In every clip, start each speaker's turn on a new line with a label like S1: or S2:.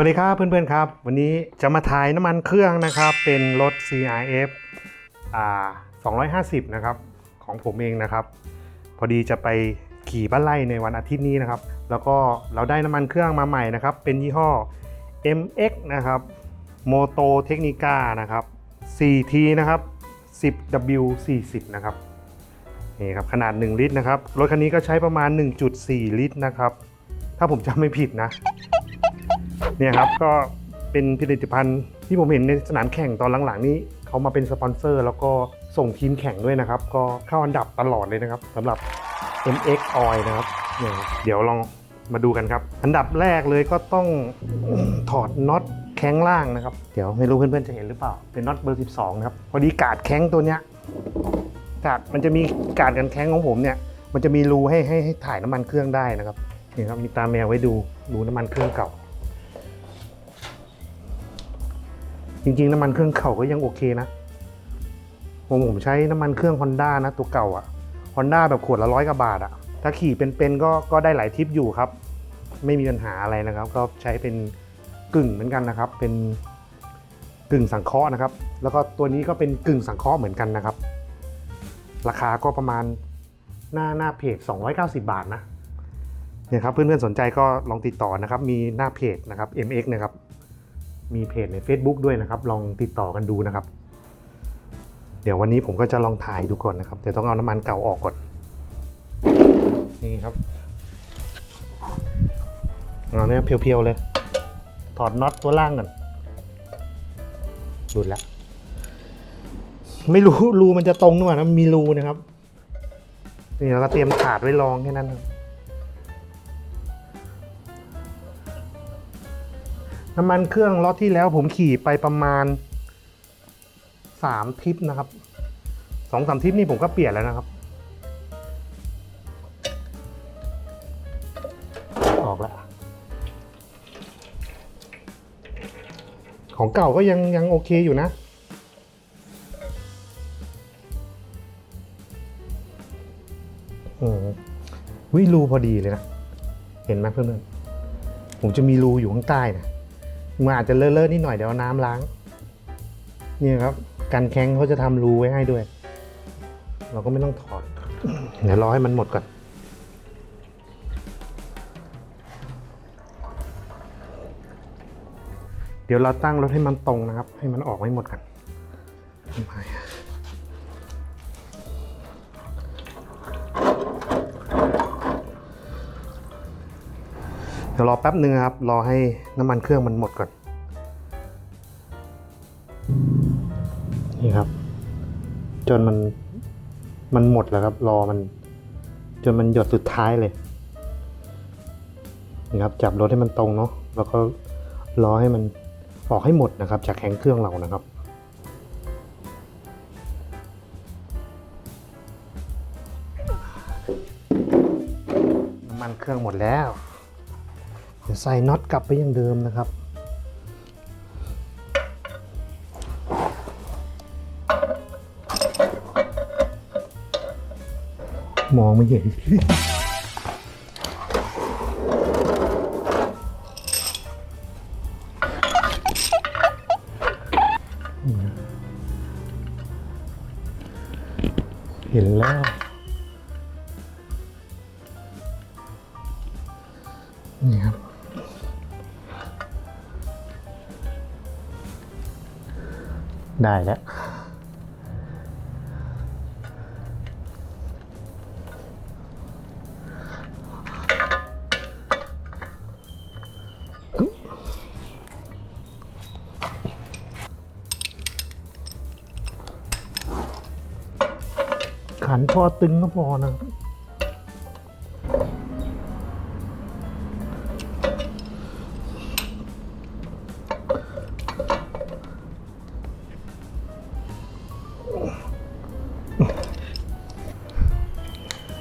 S1: วัสดีครับเพื่อนๆครับ วันนี้จะมาถ่ายน้ำมันเครื่องนะครับ เป็นรถ CRF อ่า250 นะครับ ของผมเองนะครับ พอดีจะไปขี่บ้านไร่ในวันอาทิตย์นี้นะครับ แล้วก็เราได้น้ำมันเครื่องมาใหม่นะครับ เป็นยี่ห้อ MX นะครับ Moto Technica นะครับ 4T นะครับ 10W40 นะครับนี่ครับขนาด 1 ลิตรนะครับ รถคันนี้ก็ใช้ประมาณ 1.4 ลิตรนะครับ ถ้าผมจำไม่ผิดนะ เนี่ยครับก็เป็นผลิตภัณฑ์ที่ผมเห็นในสนามแข่งตอนหลังๆนี้เขามาเป็นสปอนเซอร์ แล้วก็ส่งทีมแข่งด้วยนะครับ ก็เข้าอันดับตลอดเลยนะครับสำหรับ MX Oil นะครับเนี่ยเดี๋ยวลองมาดูกันครับ อันดับแรกเลยก็ต้องถอดน็อตแข้งล่างนะครับ เดี๋ยวไม่รู้เพื่อนๆจะเห็นหรือเปล่า เป็นน็อตเบอร์ 12 นะครับ พอดีกาดแข้งตัวเนี้ยกาดมันจะมีกาดกันแข้งของผมเนี่ย มันจะมีรูให้ให้ให้ถ่ายน้ำมันเครื่องได้นะครับนี่ครับมีตาแมวไว้ดูดูน้ำมันเครื่องเก่า จริงๆ น้ำมันเครื่องเก่าก็ยังโอเคนะ ผมผมใช้น้ำมันเครื่อง Honda นะ ตัวเก่าอะ Honda แบบขวดละร้อยกว่าบาทอะถ้าขี่เป็นๆก็ก็ได้หลายทิปอยู่ครับ ไม่มีปัญหาอะไรนะครับ ก็ใช้เป็นกึ่งเหมือนกันนะครับ เป็นกึ่งสังเคราะห์นะครับ แล้วก็ตัวนี้ก็เป็นกึ่งสังเคราะห์เหมือนกันนะครับ ราคาก็ประมาณหน้าหน้าเพจ 290 บาทนะเนี่ยครับเพื่อนๆสนใจก็ลองติดต่อนะครับ มีหน้าเพจนะครับ MX นะครับ มีเพจใน Facebook ด้วยนะครับ ลองติดต่อกันดูนะครับ เดี๋ยววันนี้ผมก็จะลองถ่ายดูก่อนนะครับเดี๋ยวต้องเอาน้ำมันเก่าออกก่อน นี่ครับเอาเนี่ยเพียวๆเลย ถอดน็อตตัวล่างก่อนหลุดแล้ว ไม่รู้รูมันจะตรงหรือเปล่านะมีรูนะครับ นี่เราก็เตรียมถาดไว้รองแค่นั้นครับ น้ำมันเครื่องล็อตที่แล้วผมขี่ไปประมาณสามทิปนะครับสองสามทิปนี่ผมก็เปลี่ยนแล้วนะครับ ออกแล้วของเก่าก็ยังยังโอเคอยู่นะอืมวิรูพอดีเลยนะ เห็นไหมเพื่อนๆผมจะมีรูอยู่ข้างใต้นะ มันอาจจะเลอะๆนิดหน่อยเดี๋ยวน้ำล้างนี่ครับกันแข้งเขาจะทำรูไว้ให้ด้วย เราก็ไม่ต้องถอดเดี๋ยวรอให้มันหมดก่อนเดี๋ยวเราตั้งรถให้มันตรงนะครับ ให้มันออกไม่หมดกันไป เดี๋ยวรอแป๊บหนึ่งครับ รอให้น้ำมันเครื่องมันหมดก่อน นี่ครับ จนมันมันหมดแล้วครับ รอมัน จนมันหยดสุดท้ายเลยนี่ครับ จับรถให้มันตรงเนาะแล้วก็รอให้มันออกให้หมดนะครับ จากแข็งเครื่องเรานะครับน้ำมันเครื่องหมดแล้ว เดี๋ยวใส่น็อตกลับไปอย่างเดิมนะครับมองไม่เห็น เห็นแล้ว นี่ครับ ได้แล้วขันพอตึงก็พอนะครับ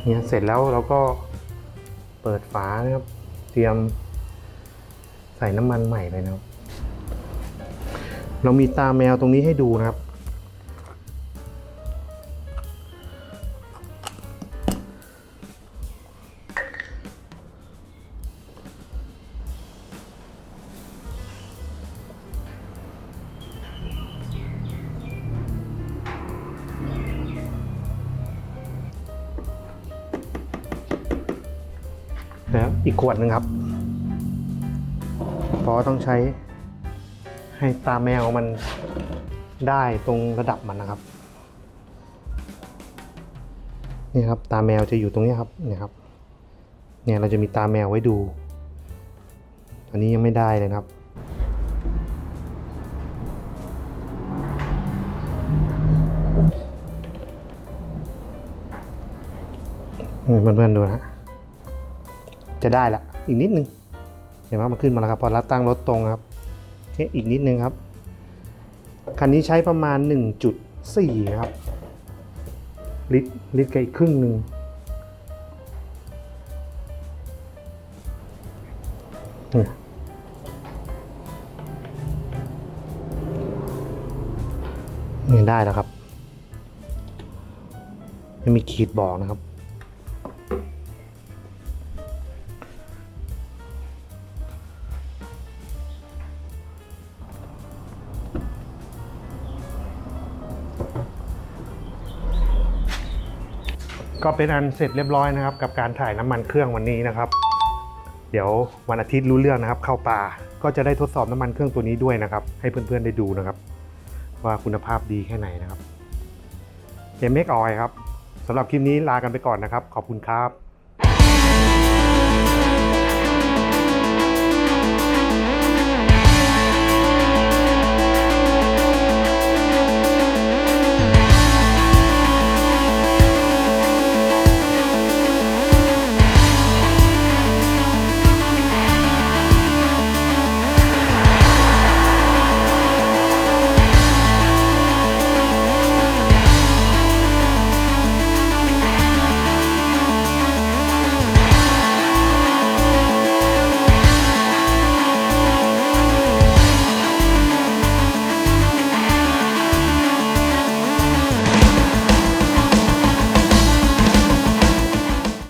S1: เนี่ยเสร็จแล้วเราก็เปิดฝานะครับ เตรียมใส่น้ำมันใหม่เลยนะครับ เรามีตาแมวตรงนี้ให้ดูนะครับ อีกขวดหนึ่งครับ เพราะว่าต้องใช้ให้ตาแมวมันได้ตรงระดับมันนะครับ นี่ครับตาแมวจะอยู่ตรงนี้ครับเนี่ยครับ เนี่ยเราจะมีตาแมวไว้ดูอันนี้ยังไม่ได้เลยครับเพื่อนๆดูนะ จะได้ละอีกนิดนึงเห็นไหมมันขึ้นมาแล้วครับพอรัดตั้งรถตรงครับอีกนิดนึงครับคันนี้ใช้ประมาณ 1.4 ครับ ลิตรลิตรกับอีกครึ่งหนึ่งเนี่ยนี่ได้แล้วครับ ไม่มีขีดบอกนะครับ ก็เป็นอันเสร็จเรียบร้อยนะครับ กับการถ่ายน้ำมันเครื่องวันนี้นะครับ เดี๋ยววันอาทิตย์รู้เรื่องนะครับ เข้าป่าก็จะได้ทดสอบน้ำมันเครื่องตัวนี้ด้วยนะครับ ให้เพื่อนๆได้ดูนะครับ ว่าคุณภาพดีแค่ไหนนะครับเอมเมกออยครับสำหรับคลิปนี้ลากันไปก่อนนะครับ ขอบคุณครับ